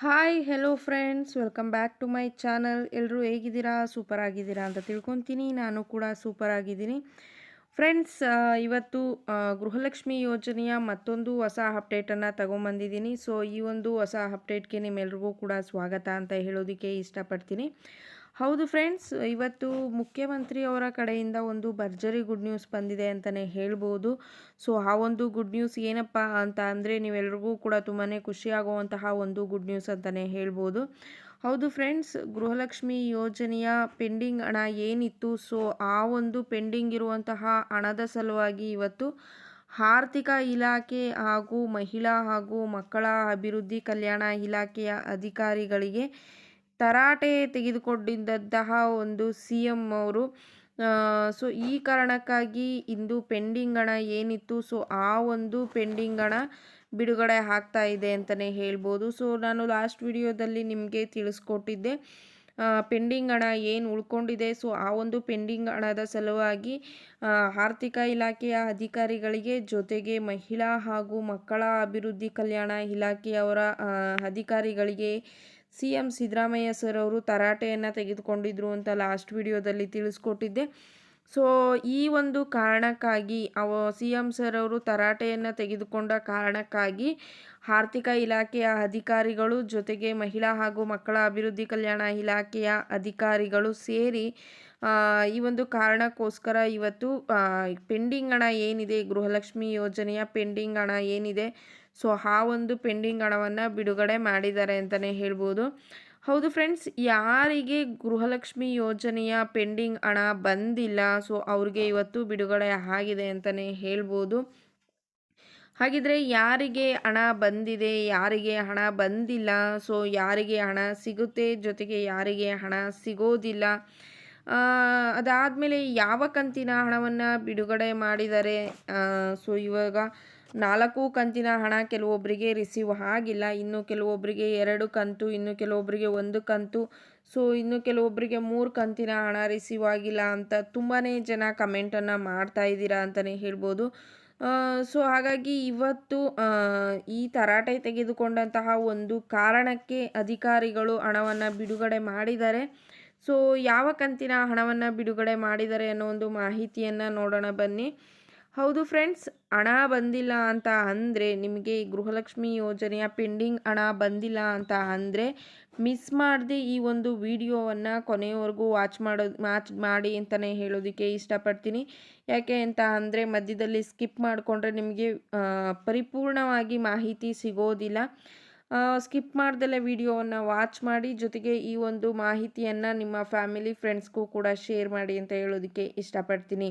Hi hello friends welcome back to my channel ಎಲ್ಲರೂ ಹೇಗಿದ್ದೀರಾ? Super ಆಗಿದ್ದೀರಾ ಅಂತ ತಿಳ್ಕೊತೀನಿ. ನಾನು ಕೂಡ ಸೂಪರ್ ಆಗಿದ್ದೀನಿ. ಫ್ರೆಂಡ್ಸ್ ಇವತ್ತು ಗೃಹಲಕ್ಷ್ಮಿ ಯೋಜನೆಯ ಮತ್ತೊಂದು ಹೊಸ ಅಪ್ಡೇಟನ್ನು ತಗೊಂಬಂದಿದ್ದೀನಿ. ಸೊ ಈ ಒಂದು ಹೊಸ ಅಪ್ಡೇಟ್ಗೆ ನಿಮ್ಮೆಲ್ರಿಗೂ ಕೂಡ ಸ್ವಾಗತ ಅಂತ ಹೇಳೋದಕ್ಕೆ ಇಷ್ಟಪಡ್ತೀನಿ. ಹೌದು ಫ್ರೆಂಡ್ಸ್ ಇವತ್ತು ಮುಖ್ಯಮಂತ್ರಿ ಅವರ ಕಡೆಯಿಂದ ಒಂದು ಭರ್ಜರಿ ಗುಡ್ ನ್ಯೂಸ್ ಬಂದಿದೆ ಅಂತಲೇ ಹೇಳ್ಬೋದು. ಸೊ ಆ ಒಂದು ಗುಡ್ ನ್ಯೂಸ್ ಏನಪ್ಪ ಅಂತ ಅಂದರೆ ನೀವೆಲ್ರಿಗೂ ಕೂಡ ತುಂಬಾ ಖುಷಿಯಾಗುವಂತಹ ಒಂದು ಗುಡ್ ನ್ಯೂಸ್ ಅಂತಲೇ ಹೇಳ್ಬೋದು. ಹೌದು ಫ್ರೆಂಡ್ಸ್ ಗೃಹಲಕ್ಷ್ಮಿ ಯೋಜನೆಯ ಪೆಂಡಿಂಗ್ ಹಣ ಏನಿತ್ತು? ಸೊ ಆ ಒಂದು ಪೆಂಡಿಂಗ್ ಇರುವಂತಹ ಹಣದ ಸಲುವಾಗಿ ಇವತ್ತು ಆರ್ಥಿಕ ಇಲಾಖೆ ಹಾಗೂ ಮಹಿಳಾ ಹಾಗೂ ಮಕ್ಕಳ ಅಭಿವೃದ್ಧಿ ಕಲ್ಯಾಣ ಇಲಾಖೆಯ ಅಧಿಕಾರಿಗಳಿಗೆ ತರಾಟೆ ತೆಗೆದುಕೊಂಡಿದ್ದಂತಹ ಒಂದು ಸಿ ಎಂ ಅವರು. ಸೊ ಈ ಕಾರಣಕ್ಕಾಗಿ ಇಂದು ಪೆಂಡಿಂಗ್ ಹಣ ಏನಿತ್ತು? ಸೊ ಆ ಒಂದು ಪೆಂಡಿಂಗ್ ಹಣ ಬಿಡುಗಡೆ ಆಗ್ತಾ ಇದೆ ಅಂತಲೇ ಹೇಳ್ಬೋದು. ಸೊ ನಾನು ಲಾಸ್ಟ್ ವಿಡಿಯೋದಲ್ಲಿ ನಿಮಗೆ ತಿಳಿಸ್ಕೊಟ್ಟಿದ್ದೆ. ಪೆಂಡಿಂಗ್ ಹಣ ಏನು ಉಳ್ಕೊಂಡಿದೆ? ಸೊ ಆ ಒಂದು ಪೆಂಡಿಂಗ್ ಹಣದ ಸಲುವಾಗಿ ಆರ್ಥಿಕ ಇಲಾಖೆಯ ಅಧಿಕಾರಿಗಳಿಗೆ ಜೊತೆಗೆ ಮಹಿಳಾ ಹಾಗೂ ಮಕ್ಕಳ ಅಭಿವೃದ್ಧಿ ಕಲ್ಯಾಣ ಇಲಾಖೆಯವರ ಅಧಿಕಾರಿಗಳಿಗೆ ಸಿ ಎಂ ಸಿದ್ದರಾಮಯ್ಯ ಸರ್ ಅವರು ತರಾಟೆಯನ್ನು ತೆಗೆದುಕೊಂಡಿದ್ರು ಅಂತ ಲಾಸ್ಟ್ ವಿಡಿಯೋದಲ್ಲಿ ತಿಳಿಸ್ಕೊಟ್ಟಿದ್ದೆ. ಸೊ, ಈ ಒಂದು ಕಾರಣಕ್ಕಾಗಿ ಅವ ಸಿ ಎಂ ಸರ್ ಅವರು ತರಾಟೆಯನ್ನು ತೆಗೆದುಕೊಂಡ ಕಾರಣಕ್ಕಾಗಿ ಆರ್ಥಿಕ ಇಲಾಖೆಯ ಅಧಿಕಾರಿಗಳು ಜೊತೆಗೆ ಮಹಿಳಾ ಹಾಗೂ ಮಕ್ಕಳ ಅಭಿವೃದ್ಧಿ ಕಲ್ಯಾಣ ಇಲಾಖೆಯ ಅಧಿಕಾರಿಗಳು ಸೇರಿ ಈ ಒಂದು ಕಾರಣಕ್ಕೋಸ್ಕರ ಇವತ್ತು ಪೆಂಡಿಂಗ್ ಹಣ ಏನಿದೆ, ಗೃಹಲಕ್ಷ್ಮಿ ಯೋಜನೆಯ ಪೆಂಡಿಂಗ್ ಹಣ ಏನಿದೆ ಸೊ ಆ ಒಂದು ಪೆಂಡಿಂಗ್ ಹಣವನ್ನು ಬಿಡುಗಡೆ ಮಾಡಿದ್ದಾರೆ ಅಂತಲೇ ಹೇಳ್ಬೋದು. ಹೌದು ಫ್ರೆಂಡ್ಸ್, ಯಾರಿಗೆ ಗೃಹಲಕ್ಷ್ಮಿ ಯೋಜನೆಯ ಪೆಂಡಿಂಗ್ ಹಣ ಬಂದಿಲ್ಲ, ಸೊ ಅವ್ರಿಗೆ ಇವತ್ತು ಬಿಡುಗಡೆ ಆಗಿದೆ ಅಂತಲೇ ಹೇಳ್ಬೋದು. ಹಾಗಿದ್ರೆ ಯಾರಿಗೆ ಹಣ ಬಂದಿದೆ, ಯಾರಿಗೆ ಹಣ ಬಂದಿಲ್ಲ, ಸೊ ಯಾರಿಗೆ ಹಣ ಸಿಗುತ್ತೆ, ಜೊತೆಗೆ ಯಾರಿಗೆ ಹಣ ಸಿಗೋದಿಲ್ಲ. ಅದಾದಮೇಲೆ ಯಾವ ಕಂತಿನ ಹಣವನ್ನು ಬಿಡುಗಡೆ ಮಾಡಿದ್ದಾರೆ ಸೊ ಇವಾಗ ನಾಲ್ಕು ಕಂತಿನ ಹಣ ಕೆಲವೊಬ್ಬರಿಗೆ ರಿಸೀವ್ ಆಗಿಲ್ಲ. ಇನ್ನು ಕೆಲವೊಬ್ಬರಿಗೆ ಎರಡು ಕಂತು, ಇನ್ನು ಕೆಲವೊಬ್ಬರಿಗೆ ಒಂದು ಕಂತು. ಸೊ ಇನ್ನು ಕೆಲವೊಬ್ಬರಿಗೆ ಮೂರು ಕಂತಿನ ಹಣ ರಿಸೀವ್ ಆಗಿಲ್ಲ ಅಂತ ತುಂಬಾ ಜನ ಕಮೆಂಟನ್ನು ಮಾಡ್ತಾ ಇದ್ದೀರಾ ಅಂತಲೇ ಹೇಳ್ಬೋದು. ಸೊ ಹಾಗಾಗಿ ಇವತ್ತು ಈ ತರಾಟೆ ತೆಗೆದುಕೊಂಡಂತಹ ಒಂದು ಕಾರಣಕ್ಕೆ ಅಧಿಕಾರಿಗಳು ಹಣವನ್ನು ಬಿಡುಗಡೆ ಮಾಡಿದ್ದಾರೆ. ಸೊ ಯಾವ ಕಂತಿನ ಹಣವನ್ನು ಬಿಡುಗಡೆ ಮಾಡಿದ್ದಾರೆ ಅನ್ನೋ ಒಂದು ಮಾಹಿತಿಯನ್ನು ನೋಡೋಣ ಬನ್ನಿ. ಹೌದು ಫ್ರೆಂಡ್ಸ್, ಹಣ ಬಂದಿಲ್ಲ ಅಂತ ಅಂದರೆ, ನಿಮಗೆ ಈ ಗೃಹಲಕ್ಷ್ಮಿ ಯೋಜನೆಯ ಪೆಂಡಿಂಗ್ ಹಣ ಬಂದಿಲ್ಲ ಅಂತ ಅಂದರೆ, ಮಿಸ್ ಮಾಡದೆ ಈ ಒಂದು ವಿಡಿಯೋವನ್ನು ಕೊನೆಯವರೆಗೂ ವಾಚ್ ಮಾಡೋ, ವಾಚ್ ಮಾಡಿ ಅಂತಲೇ ಹೇಳೋದಕ್ಕೆ ಇಷ್ಟಪಡ್ತೀನಿ. ಯಾಕೆ ಅಂತ ಅಂದರೆ, ಮಧ್ಯದಲ್ಲಿ ಸ್ಕಿಪ್ ಮಾಡಿಕೊಂಡ್ರೆ ನಿಮಗೆ ಪರಿಪೂರ್ಣವಾಗಿ ಮಾಹಿತಿ ಸಿಗೋದಿಲ್ಲ. ಸ್ಕಿಪ್ ಮಾಡ್ದಲೇ ವಿಡಿಯೋವನ್ನು ವಾಚ್ ಮಾಡಿ, ಜೊತೆಗೆ ಈ ಒಂದು ಮಾಹಿತಿಯನ್ನು ನಿಮ್ಮ ಫ್ಯಾಮಿಲಿ, ಫ್ರೆಂಡ್ಸ್ಗೂ ಕೂಡ ಶೇರ್ ಮಾಡಿ ಅಂತ ಹೇಳೋದಕ್ಕೆ ಇಷ್ಟಪಡ್ತೀನಿ.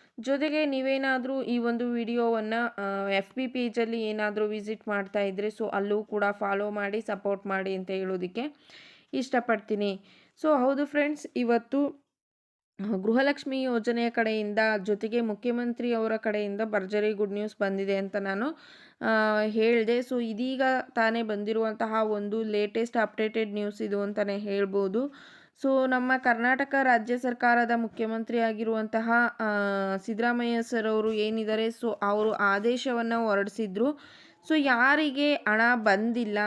ಜೊತೆಗೆ ನೀವೇನಾದರೂ ಈ ಒಂದು ವಿಡಿಯೋವನ್ನು ಎಫ್ ಬಿ ಪೇಜಲ್ಲಿ ಏನಾದರೂ ವಿಸಿಟ್ ಮಾಡ್ತಾ ಇದ್ದರೆ ಸೊ ಅಲ್ಲೂ ಕೂಡ ಫಾಲೋ ಮಾಡಿ ಸಪೋರ್ಟ್ ಮಾಡಿ ಅಂತ ಹೇಳೋದಕ್ಕೆ ಇಷ್ಟಪಡ್ತೀನಿ. ಸೊ ಹೌದು ಫ್ರೆಂಡ್ಸ್ ಇವತ್ತು ಗೃಹಲಕ್ಷ್ಮಿ ಯೋಜನೆಯ ಕಡೆಯಿಂದ ಜೊತೆಗೆ ಮುಖ್ಯಮಂತ್ರಿ ಅವರ ಕಡೆಯಿಂದ ಭರ್ಜರಿ ಗುಡ್ ನ್ಯೂಸ್ ಬಂದಿದೆ ಅಂತ ನಾನು ಹೇಳಿದೆ. ಸೊ ಇದೀಗ ತಾನೇ ಬಂದಿರುವಂತಹ ಒಂದು ಲೇಟೆಸ್ಟ್ ಅಪ್ಡೇಟೆಡ್ ನ್ಯೂಸ್ ಇದು ಅಂತಲೇ ಹೇಳ್ಬೋದು. ಸೊ, ನಮ್ಮ ಕರ್ನಾಟಕ ರಾಜ್ಯ ಸರ್ಕಾರದ ಮುಖ್ಯಮಂತ್ರಿ ಆಗಿರುವಂತಹ ಸಿದ್ದರಾಮಯ್ಯ ಸರ್ ಅವರು ಏನಿದ್ದಾರೆ, ಸೊ, ಅವರು ಆದೇಶವನ್ನು ಹೊರಡಿಸಿದ್ರು. ಸೊ, ಯಾರಿಗೆ ಹಣ ಬಂದಿಲ್ಲ,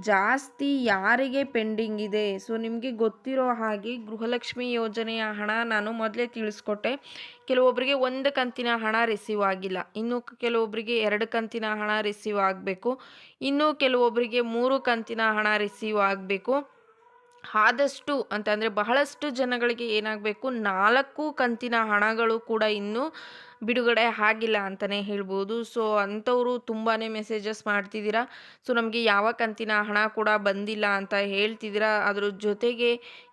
ಜಾಸ್ತಿ ಯಾರಿಗೆ ಪೆಂಡಿಂಗ್ ಇದೆ? ಸೊ, ನಿಮಗೆ ಗೊತ್ತಿರೋ ಹಾಗೆ ಗೃಹಲಕ್ಷ್ಮಿ ಯೋಜನೆಯ ಹಣ ನಾನು ಮೊದಲೇ ತಿಳಿಸ್ಕೊಟ್ಟೆ. ಕೆಲವೊಬ್ಬರಿಗೆ ಒಂದು ಕಂತಿನ ಹಣ ರಿಸೀವ್ ಆಗಿಲ್ಲ. ಇನ್ನು ಕೆಲವೊಬ್ಬರಿಗೆ ಎರಡು ಕಂತಿನ ಹಣ ರಿಸೀವ್ ಆಗಬೇಕು. ಇನ್ನು ಕೆಲವೊಬ್ಬರಿಗೆ ಮೂರು ಕಂತಿನ ಹಣ ರಿಸೀವ್ ಆಗಬೇಕು. ಆದಷ್ಟು ಅಂತಂದರೆ ಬಹಳಷ್ಟು ಜನಗಳಿಗೆ ಏನಾಗಬೇಕು, ನಾಲ್ಕು ಕಂತಿನ ಹಣಗಳು ಕೂಡ ಇನ್ನೂ ಬಿಡುಗಡೆ ಆಗಿಲ್ಲ ಅಂತಲೇ ಹೇಳ್ಬೋದು. ಸೊ ಅಂಥವರು ತುಂಬಾ ಮೆಸೇಜಸ್ ಮಾಡ್ತಿದ್ದೀರಾ. ಸೊ ನಮಗೆ ಯಾವ ಕಂತಿನ ಹಣ ಕೂಡ ಬಂದಿಲ್ಲ ಅಂತ ಹೇಳ್ತಿದ್ದೀರಾ. ಅದ್ರ ಜೊತೆಗೆ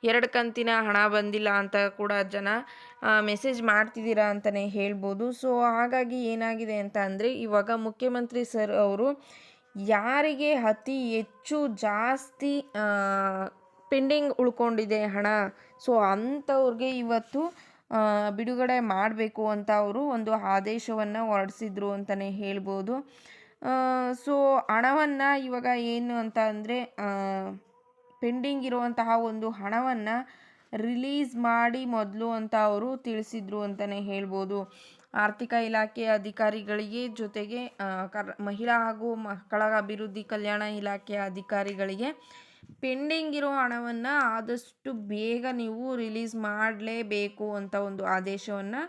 ಎರಡು ಕಂತಿನ ಹಣ ಬಂದಿಲ್ಲ ಅಂತ ಕೂಡ ಜನ ಮೆಸೇಜ್ ಮಾಡ್ತಿದ್ದೀರಾ ಅಂತಲೇ ಹೇಳ್ಬೋದು. ಸೊ ಹಾಗಾಗಿ ಏನಾಗಿದೆ ಅಂತ ಅಂದರೆ, ಇವಾಗ ಮುಖ್ಯಮಂತ್ರಿ ಸರ್ ಅವರು ಯಾರಿಗೆ ಅತಿ ಹೆಚ್ಚು ಜಾಸ್ತಿ ಪೆಂಡಿಂಗ್ ಉಳ್ಕೊಂಡಿದೆ ಹಣ. ಸೊ, ಅಂಥವ್ರಿಗೆ ಇವತ್ತು ಬಿಡುಗಡೆ ಮಾಡಬೇಕು ಅಂತ ಅವರು ಒಂದು ಆದೇಶವನ್ನು ಹೊರಡಿಸಿದ್ರು ಅಂತಲೇ ಹೇಳ್ಬೋದು. ಸೊ, ಹಣವನ್ನು ಇವಾಗ ಏನು ಅಂತ ಅಂದರೆ ಪೆಂಡಿಂಗ್ ಇರುವಂತಹ ಒಂದು ಹಣವನ್ನು ರಿಲೀಸ್ ಮಾಡಿ ಮೊದಲು ಅಂತ ಅವರು ತಿಳಿಸಿದ್ರು ಅಂತಲೇ ಹೇಳ್ಬೋದು. ಆರ್ಥಿಕ ಇಲಾಖೆ ಅಧಿಕಾರಿಗಳಿಗೆ ಜೊತೆಗೆ ಕರ್, ಮಹಿಳಾ ಹಾಗೂ ಮಕ್ಕಳ ಅಭಿವೃದ್ಧಿ ಕಲ್ಯಾಣ ಇಲಾಖೆಯ ಅಧಿಕಾರಿಗಳಿಗೆ ಪೆಂಡಿಂಗ್ ಇರೋ ಹಣವನ್ನು ಆದಷ್ಟು ಬೇಗ ನೀವು ರಿಲೀಸ್ ಮಾಡಲೇಬೇಕು ಅಂತ ಒಂದು ಆದೇಶವನ್ನು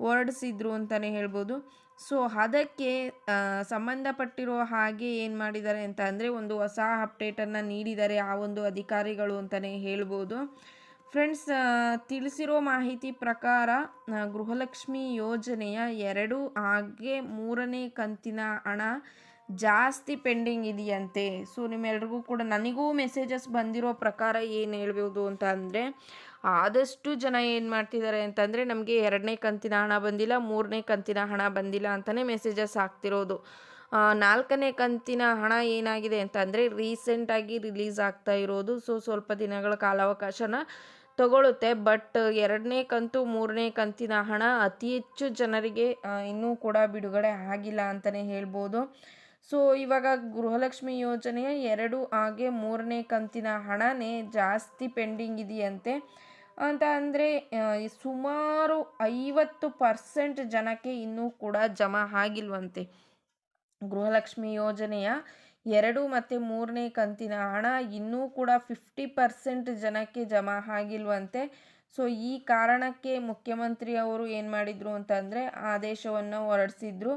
ಹೊರಡಿಸಿದ್ರು ಅಂತಲೇ ಹೇಳ್ಬೋದು. ಸೊ, ಅದಕ್ಕೆ ಸಂಬಂಧಪಟ್ಟಿರೋ ಹಾಗೆ ಏನು ಮಾಡಿದ್ದಾರೆ ಅಂತ ಅಂದರೆ ಒಂದು ಹೊಸ ಅಪ್ಡೇಟನ್ನು ನೀಡಿದ್ದಾರೆ ಆ ಒಂದು ಅಧಿಕಾರಿಗಳು ಅಂತಲೇ ಹೇಳ್ಬೋದು. ಫ್ರೆಂಡ್ಸ್ ತಿಳಿಸಿರೋ ಮಾಹಿತಿ ಪ್ರಕಾರ ಗೃಹಲಕ್ಷ್ಮಿ ಯೋಜನೆಯ ಎರಡು, ಹಾಗೆ ಮೂರನೇ ಕಂತಿನ ಹಣ ಜಾಸ್ತಿ ಪೆಂಡಿಂಗ್ ಇದೆಯಂತೆ. ಸೊ, ನಿಮ್ಮೆಲ್ರಿಗೂ ಕೂಡ ನನಗೂ ಮೆಸೇಜಸ್ ಬಂದಿರೋ ಪ್ರಕಾರ ಏನು ಹೇಳ್ಬೋದು ಅಂತ ಅಂದರೆ, ಆದಷ್ಟು ಜನ ಏನು ಮಾಡ್ತಿದ್ದಾರೆ ಅಂತಂದರೆ ನಮಗೆ ಎರಡನೇ ಕಂತಿನ ಹಣ ಬಂದಿಲ್ಲ, ಮೂರನೇ ಕಂತಿನ ಹಣ ಬಂದಿಲ್ಲ ಅಂತಲೇ ಮೆಸೇಜಸ್ ಆಗ್ತಿರೋದು. ನಾಲ್ಕನೇ ಕಂತಿನ ಹಣ ಏನಾಗಿದೆ ಅಂತಂದರೆ ರೀಸೆಂಟಾಗಿ ರಿಲೀಸ್ ಆಗ್ತಾ ಇರೋದು. ಸೊ, ಸ್ವಲ್ಪ ದಿನಗಳ ಕಾಲಾವಕಾಶನ ತಗೊಳುತ್ತೆ. ಬಟ್ ಎರಡನೇ ಕಂತು, ಮೂರನೇ ಕಂತಿನ ಹಣ ಅತಿ ಹೆಚ್ಚು ಜನರಿಗೆ ಇನ್ನೂ ಕೂಡ ಬಿಡುಗಡೆ ಆಗಿಲ್ಲ ಅಂತಲೇ ಹೇಳ್ಬೋದು. ಸೊ, ಇವಾಗ ಗೃಹಲಕ್ಷ್ಮಿ ಯೋಜನೆಯ ಎರಡು, ಹಾಗೆ ಮೂರನೇ ಕಂತಿನ ಹಣನೇ ಜಾಸ್ತಿ ಪೆಂಡಿಂಗ್ ಇದೆಯಂತೆ. ಅಂತ ಅಂದರೆ ಸುಮಾರು ಐವತ್ತು ಪರ್ಸೆಂಟ್ ಜನಕ್ಕೆ ಇನ್ನೂ ಕೂಡ ಜಮಾ ಆಗಿಲ್ವಂತೆ. ಗೃಹಲಕ್ಷ್ಮಿ ಯೋಜನೆಯ ಎರಡು ಮತ್ತು ಮೂರನೇ ಕಂತಿನ ಹಣ ಇನ್ನೂ ಕೂಡ ಫಿಫ್ಟಿ ಪರ್ಸೆಂಟ್ ಜನಕ್ಕೆ ಜಮಾ ಆಗಿಲ್ವಂತೆ. ಸೊ, ಈ ಕಾರಣಕ್ಕೆ ಮುಖ್ಯಮಂತ್ರಿ ಅವರು ಏನು ಮಾಡಿದರು ಅಂತಂದರೆ, ಆದೇಶವನ್ನು ಹೊರಡಿಸಿದ್ರು.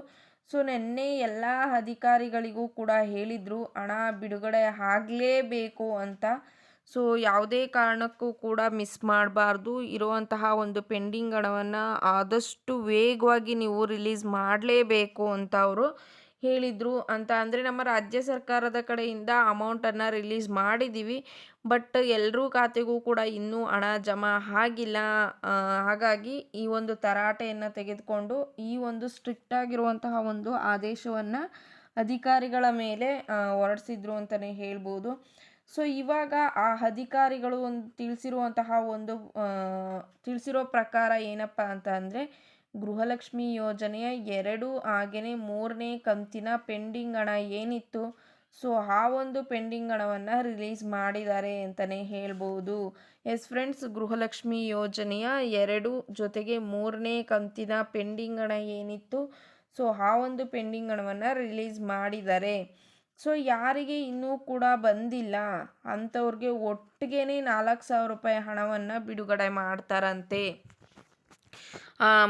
ಸೊ ನಿನ್ನೆ ಎಲ್ಲ ಅಧಿಕಾರಿಗಳಿಗೂ ಕೂಡ ಹೇಳಿದರು ಹಣ ಬಿಡುಗಡೆ ಆಗಲೇಬೇಕು ಅಂತ. ಸೊ ಯಾವುದೇ ಕಾರಣಕ್ಕೂ ಕೂಡ ಮಿಸ್ ಮಾಡಬಾರ್ದು. ಇರುವಂತಹ ಒಂದು ಪೆಂಡಿಂಗ್ ಹಣವನ್ನು ಆದಷ್ಟು ವೇಗವಾಗಿ ನೀವು ರಿಲೀಸ್ ಮಾಡಲೇಬೇಕು ಅಂತ ಅವರು ಹೇಳಿದರು. ಅಂತ ಅಂದರೆ ನಮ್ಮ ರಾಜ್ಯ ಸರ್ಕಾರದ ಕಡೆಯಿಂದ ಅಮೌಂಟನ್ನು ರಿಲೀಸ್ ಮಾಡಿದ್ದೀವಿ ಬಟ್ ಎಲ್ಲರೂ ಖಾತೆಗೂ ಕೂಡ ಇನ್ನೂ ಹಣ ಜಮಾ ಆಗಿಲ್ಲ. ಹಾಗಾಗಿ ಈ ಒಂದು ತರಾಟೆಯನ್ನು ತೆಗೆದುಕೊಂಡು ಈ ಒಂದು ಸ್ಟ್ರಿಕ್ಟ್ ಆಗಿರುವಂತಹ ಒಂದು ಆದೇಶವನ್ನು ಅಧಿಕಾರಿಗಳ ಮೇಲೆ ಹೊರಡಿಸಿದ್ರು ಅಂತಲೇ ಹೇಳ್ಬೋದು. ಸೊ ಇವಾಗ ಆ ಅಧಿಕಾರಿಗಳು ಒಂದು ತಿಳಿಸಿರುವಂತಹ ಒಂದು ತಿಳಿಸಿರೋ ಪ್ರಕಾರ ಏನಪ್ಪ ಅಂತ ಅಂದರೆ ಗೃಹಲಕ್ಷ್ಮಿ ಯೋಜನೆಯ ಎರಡು ಹಾಗೆಯೇ ಮೂರನೇ ಕಂತಿನ ಪೆಂಡಿಂಗ್ ಹಣ ಏನಿತ್ತು ಸೊ, ಆ ಒಂದು ಪೆಂಡಿಂಗ್ ಹಣವನ್ನು ರಿಲೀಸ್ ಮಾಡಿದ್ದಾರೆ ಅಂತಲೇ ಹೇಳ್ಬೋದು. ಎಸ್ ಫ್ರೆಂಡ್ಸ್, ಗೃಹಲಕ್ಷ್ಮಿ ಯೋಜನೆಯ ಎರಡು ಜೊತೆಗೆ ಮೂರನೇ ಕಂತಿನ ಪೆಂಡಿಂಗ್ ಹಣ ಏನಿತ್ತು? ಸೊ, ಆ ಒಂದು ಪೆಂಡಿಂಗ್ ಹಣವನ್ನು ರಿಲೀಸ್ ಮಾಡಿದ್ದಾರೆ. ಸೊ, ಯಾರಿಗೆ ಇನ್ನೂ ಕೂಡ ಬಂದಿಲ್ಲ. ಅಂಥವ್ರಿಗೆ ಒಟ್ಟಿಗೆ ನಾಲ್ಕು ಸಾವಿರ ರೂಪಾಯಿ ಹಣವನ್ನು ಬಿಡುಗಡೆ ಮಾಡ್ತಾರಂತೆ.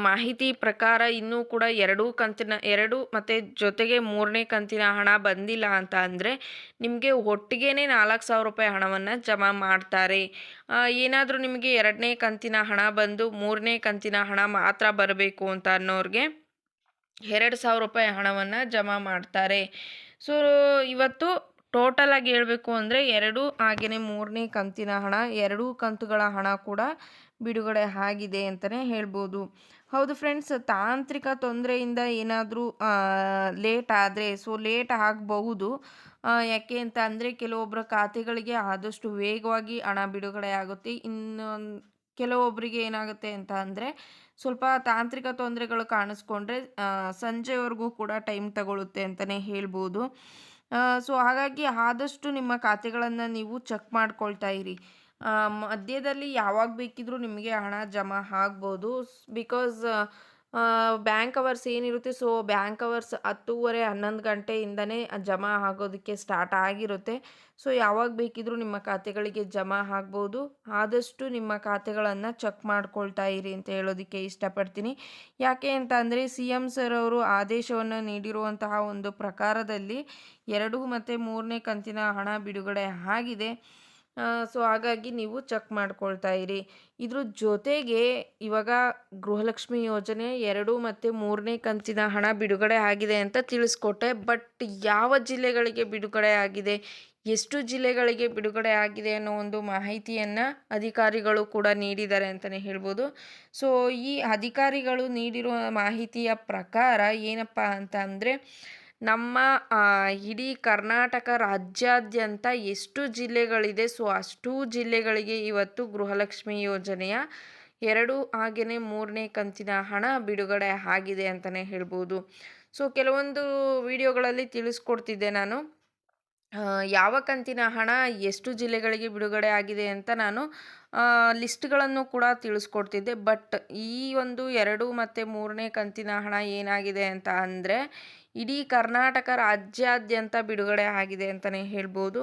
ಮಾಹಿತಿ ಪ್ರಕಾರ ಇನ್ನೂ ಕೂಡ ಎರಡೂ ಕಂತಿನ, ಎರಡು ಮತ್ತು ಜೊತೆಗೆ ಮೂರನೇ ಕಂತಿನ ಹಣ ಬಂದಿಲ್ಲ ಅಂತ ಅಂದರೆ ನಿಮಗೆ ಒಟ್ಟಿಗೆ ನಾಲ್ಕು ಸಾವಿರ ರೂಪಾಯಿ ಹಣವನ್ನು ಜಮಾ ಮಾಡ್ತಾರೆ. ಏನಾದರೂ ನಿಮಗೆ ಎರಡನೇ ಕಂತಿನ ಹಣ ಬಂದು ಮೂರನೇ ಕಂತಿನ ಹಣ ಮಾತ್ರ ಬರಬೇಕು ಅಂತ ಅನ್ನೋರಿಗೆ ಎರಡು ಸಾವಿರ ರೂಪಾಯಿ ಹಣವನ್ನು ಜಮಾ ಮಾಡ್ತಾರೆ. ಸೊ ಇವತ್ತು ಟೋಟಲ್ ಆಗಿ ಹೇಳಬೇಕು ಅಂದರೆ ಎರಡು ಹಾಗೆಯೇ ಮೂರನೇ ಕಂತಿನ ಹಣ, ಎರಡೂ ಕಂತುಗಳ ಹಣ ಕೂಡ ಬಿಡುಗಡೆ ಆಗಿದೆ ಅಂತಲೇ ಹೇಳ್ಬೋದು. ಹೌದು ಫ್ರೆಂಡ್ಸ್ ತಾಂತ್ರಿಕ ತೊಂದರೆಯಿಂದ ಏನಾದರೂ ಲೇಟ್ ಆದರೆ ಸೊ ಲೇಟ್ ಆಗಬಹುದು. ಯಾಕೆ ಅಂತ ಅಂದರೆ ಕೆಲವೊಬ್ಬರ ಖಾತೆಗಳಿಗೆ ಆದಷ್ಟು ವೇಗವಾಗಿ ಹಣ ಬಿಡುಗಡೆ ಆಗುತ್ತೆ. ಇನ್ನೊಂದು ಕೆಲವೊಬ್ಬರಿಗೆ ಏನಾಗುತ್ತೆ ಅಂತ ಅಂದರೆ, ಸ್ವಲ್ಪ ತಾಂತ್ರಿಕ ತೊಂದರೆಗಳು ಕಾಣಿಸ್ಕೊಂಡ್ರೆ ಸಂಜೆವರೆಗೂ ಕೂಡ ಟೈಮ್ ತಗೊಳ್ಳುತ್ತೆ ಅಂತಲೇ ಹೇಳ್ಬೋದು. ಸೊ ಹಾಗಾಗಿ ಆದಷ್ಟು ನಿಮ್ಮ ಖಾತೆಗಳನ್ನು ನೀವು ಚೆಕ್ ಮಾಡ್ಕೊಳ್ತಾ ಇರಿ. ಮಧ್ಯದಲ್ಲಿ ಯಾವಾಗ ಬೇಕಿದ್ರೂ ನಿಮಗೆ ಹಣ ಜಮಾ ಆಗ್ಬೋದು. ಬಿಕಾಸ್ ಬ್ಯಾಂಕ್ ಅವರ್ಸ್ ಏನಿರುತ್ತೆ? ಸೊ ಬ್ಯಾಂಕ್ ಅವರ್ಸ್ ಹತ್ತೂವರೆ, ಹನ್ನೊಂದು ಗಂಟೆಯಿಂದನೇ ಜಮಾ ಆಗೋದಕ್ಕೆ ಸ್ಟಾರ್ಟ್ ಆಗಿರುತ್ತೆ. ಸೊ ಯಾವಾಗ ಬೇಕಿದ್ರೂ ನಿಮ್ಮ ಖಾತೆಗಳಿಗೆ ಜಮಾ ಆಗ್ಬೋದು. ಆದಷ್ಟು ನಿಮ್ಮ ಖಾತೆಗಳನ್ನು ಚೆಕ್ ಮಾಡ್ಕೊಳ್ತಾ ಇರಿ ಅಂತ ಹೇಳೋದಕ್ಕೆ ಇಷ್ಟಪಡ್ತೀನಿ. ಯಾಕೆ ಅಂತ ಅಂದರೆ, ಸಿ ಎಂ ಸರ್ ಅವರು ಆದೇಶವನ್ನು ನೀಡಿರುವಂತಹ ಒಂದು ಪ್ರಕಾರದಲ್ಲಿ ಎರಡು ಮತ್ತು ಮೂರನೇ ಕಂತಿನ ಹಣ ಬಿಡುಗಡೆ ಆಗಿದೆ. ಸೊ ಹಾಗಾಗಿ ನೀವು ಚೆಕ್ ಮಾಡ್ಕೊಳ್ತಾ ಇರಿ. ಇದ್ರ ಜೊತೆಗೆ ಇವಾಗ ಗೃಹಲಕ್ಷ್ಮಿ ಯೋಜನೆ ಎರಡು ಮತ್ತು ಮೂರನೇ ಕಂತಿನ ಹಣ ಬಿಡುಗಡೆ ಆಗಿದೆ ಅಂತ ತಿಳಿಸ್ಕೊಟ್ಟೆ. ಬಟ್ ಯಾವ ಜಿಲ್ಲೆಗಳಿಗೆ ಬಿಡುಗಡೆ ಆಗಿದೆ, ಎಷ್ಟು ಜಿಲ್ಲೆಗಳಿಗೆ ಬಿಡುಗಡೆ ಆಗಿದೆ ಅನ್ನೋ ಒಂದು ಮಾಹಿತಿಯನ್ನು ಅಧಿಕಾರಿಗಳು ಕೂಡ ನೀಡಿದ್ದಾರೆ ಅಂತಲೇ ಹೇಳ್ಬೋದು. ಸೊ ಈ ಅಧಿಕಾರಿಗಳು ನೀಡಿರುವ ಮಾಹಿತಿಯ ಪ್ರಕಾರ ಏನಪ್ಪ ಅಂತ ಅಂದರೆ ನಮ್ಮ ಇಡೀ ಕರ್ನಾಟಕ ರಾಜ್ಯಾದ್ಯಂತ ಎಷ್ಟು ಜಿಲ್ಲೆಗಳಿದೆ, ಸೊ ಅಷ್ಟೂ ಜಿಲ್ಲೆಗಳಿಗೆ ಇವತ್ತು ಗೃಹಲಕ್ಷ್ಮಿ ಯೋಜನೆಯ ಎರಡು ಹಾಗೆಯೇ ಮೂರನೇ ಕಂತಿನ ಹಣ ಬಿಡುಗಡೆ ಆಗಿದೆ ಅಂತಲೇ ಹೇಳ್ಬೋದು. ಸೊ ಕೆಲವೊಂದು ವಿಡಿಯೋಗಳಲ್ಲಿ ತಿಳಿಸ್ಕೊಡ್ತಿದ್ದೆ ನಾನು. ಯಾವ ಕಂತಿನ ಹಣ ಎಷ್ಟು ಜಿಲ್ಲೆಗಳಿಗೆ ಬಿಡುಗಡೆ ಆಗಿದೆ ಅಂತ ನಾನು ಲಿಸ್ಟ್ಗಳನ್ನು ಕೂಡ ತಿಳಿಸ್ಕೊಡ್ತಿದ್ದೆ. ಬಟ್ ಈ ಒಂದು ಎರಡು ಮತ್ತು ಮೂರನೇ ಕಂತಿನ ಹಣ ಏನಾಗಿದೆ ಅಂತ ಅಂದರೆ ಇಡೀ ಕರ್ನಾಟಕ ರಾಜ್ಯಾದ್ಯಂತ ಬಿಡುಗಡೆ ಆಗಿದೆ ಅಂತಲೇ ಹೇಳ್ಬೋದು.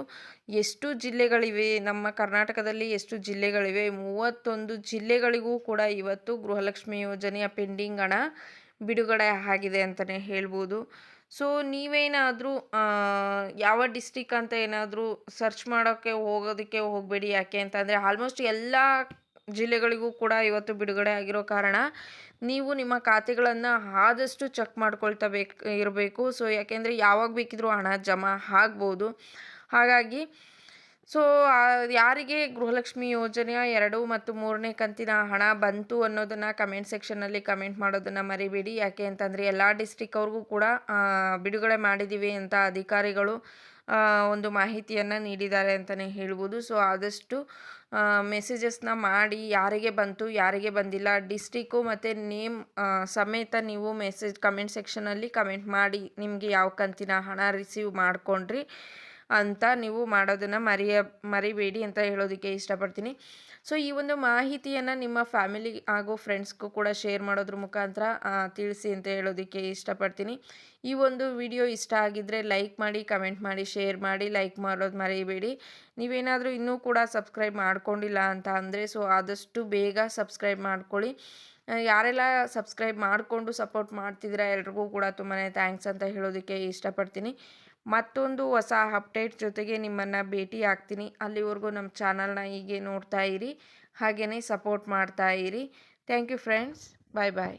ಎಷ್ಟು ಜಿಲ್ಲೆಗಳಿವೆ? ನಮ್ಮ ಕರ್ನಾಟಕದಲ್ಲಿ ಎಷ್ಟು ಜಿಲ್ಲೆಗಳಿವೆ? ಮೂವತ್ತೊಂದು ಜಿಲ್ಲೆಗಳಿಗೂ ಕೂಡ ಇವತ್ತು ಗೃಹಲಕ್ಷ್ಮಿ ಯೋಜನೆಯ ಪೆಂಡಿಂಗ್ ಹಣ ಬಿಡುಗಡೆ ಆಗಿದೆ ಅಂತಲೇ ಹೇಳ್ಬೋದು. ಸೊ, ನೀವೇನಾದರೂ ಯಾವ ಡಿಸ್ಟಿಕ್ ಅಂತ ಏನಾದರೂ ಸರ್ಚ್ ಮಾಡೋಕ್ಕೆ ಹೋಗೋದಕ್ಕೆ ಹೋಗಬೇಡಿ ಯಾಕೆ ಅಂತಂದರೆ, ಆಲ್ಮೋಸ್ಟ್ ಎಲ್ಲ ಜಿಲ್ಲೆಗಳಿಗೂ ಕೂಡ ಇವತ್ತು ಬಿಡುಗಡೆ ಆಗಿರೋ ಕಾರಣ ನೀವು ನಿಮ್ಮ ಖಾತೆಗಳನ್ನು ಆದಷ್ಟು ಚೆಕ್ ಮಾಡ್ಕೊಳ್ತಾ ಬೇಕು, ಇರಬೇಕು. ಸೊ ಯಾಕೆಂದರೆ ಯಾವಾಗ ಬೇಕಿದ್ರೂ ಹಣ ಜಮಾ ಆಗ್ಬೋದು. ಹಾಗಾಗಿ ಸೊ ಯಾರಿಗೆ ಗೃಹಲಕ್ಷ್ಮಿ ಯೋಜನೆಯ ಎರಡು ಮತ್ತು ಮೂರನೇ ಕಂತಿನ ಹಣ ಬಂತು ಅನ್ನೋದನ್ನು ಕಮೆಂಟ್ ಸೆಕ್ಷನ್ನಲ್ಲಿ ಕಮೆಂಟ್ ಮಾಡೋದನ್ನು ಮರಿಬೇಡಿ. ಯಾಕೆ ಅಂತಂದರೆ ಎಲ್ಲ ಡಿಸ್ಟಿಕ್ ಅವ್ರಿಗೂ ಕೂಡ ಬಿಡುಗಡೆ ಮಾಡಿದ್ದೀವಿ ಅಂತ ಅಧಿಕಾರಿಗಳು ಒಂದು ಮಾಹಿತಿಯನ್ನು ನೀಡಿದ್ದಾರೆ ಅಂತಲೇ ಹೇಳ್ಬೋದು. ಸೊ ಆದಷ್ಟು ಮೆಸೇಜಸ್ನ ಮಾಡಿ ಯಾರಿಗೆ ಬಂತು, ಯಾರಿಗೆ ಬಂದಿಲ್ಲ ಡಿಸ್ಟಿಕ್ಕು ಮತ್ತು ನೇಮ್ ಸಮೇತ ನೀವು ಮೆಸೇಜ್ ಕಮೆಂಟ್ ಸೆಕ್ಷನಲ್ಲಿ ಕಮೆಂಟ್ ಮಾಡಿ ನಿಮಗೆ ಯಾವ ಕಂತಿನ ಹಣ ರಿಸೀವ್ ಮಾಡ್ಕೊಂಡ್ರಿ. ಅಂತ ನೀವು ಮಾಡೋದನ್ನು ಮರೆಯ, ಮರಿಬೇಡಿ ಅಂತ ಹೇಳೋದಕ್ಕೆ ಇಷ್ಟಪಡ್ತೀನಿ. ಸೊ ಈ ಒಂದು ಮಾಹಿತಿಯನ್ನು ನಿಮ್ಮ ಫ್ಯಾಮಿಲಿ ಹಾಗೂ ಫ್ರೆಂಡ್ಸ್ಗೂ ಕೂಡ ಶೇರ್ ಮಾಡೋದ್ರ ಮುಖಾಂತರ ತಿಳಿಸಿ ಅಂತ ಹೇಳೋದಕ್ಕೆ ಇಷ್ಟಪಡ್ತೀನಿ. ಈ ಒಂದು ವಿಡಿಯೋ ಇಷ್ಟ ಆಗಿದ್ದರೆ ಲೈಕ್ ಮಾಡಿ ಕಮೆಂಟ್ ಮಾಡಿ ಶೇರ್ ಮಾಡಿ ಲೈಕ್ ಮಾಡೋದು ಮರಿಬೇಡಿ. ನೀವೇನಾದರೂ ಇನ್ನೂ ಕೂಡ ಸಬ್ಸ್ಕ್ರೈಬ್ ಮಾಡ್ಕೊಂಡಿಲ್ಲ ಅಂತ ಅಂದರೆ ಸೊ ಆದಷ್ಟು ಬೇಗ ಸಬ್ಸ್ಕ್ರೈಬ್ ಮಾಡ್ಕೊಳ್ಳಿ. ಯಾರೆಲ್ಲ ಸಬ್ಸ್ಕ್ರೈಬ್ ಮಾಡಿಕೊಂಡು ಸಪೋರ್ಟ್ ಮಾಡ್ತಿದ್ದೀರಾ ಎಲ್ರಿಗೂ ಕೂಡ ತುಂಬಾ ಥ್ಯಾಂಕ್ಸ್ ಅಂತ ಹೇಳೋದಕ್ಕೆ ಇಷ್ಟಪಡ್ತೀನಿ. ಮತ್ತೊಂದು ಹೊಸ ಅಪ್ಡೇಟ್ ಜೊತೆಗೆ ನಿಮ್ಮನ್ನು ಭೇಟಿ ಆಗ್ತೀನಿ. ಅಲ್ಲಿವರೆಗೂ ನಮ್ಮ ಚಾನಲ್ನ ಹೀಗೆ ನೋಡ್ತಾ ಇರಿ ಹಾಗೆಯೇ ಸಪೋರ್ಟ್ ಮಾಡ್ತಾ ಇರಿ. Thank you friends. Bye bye.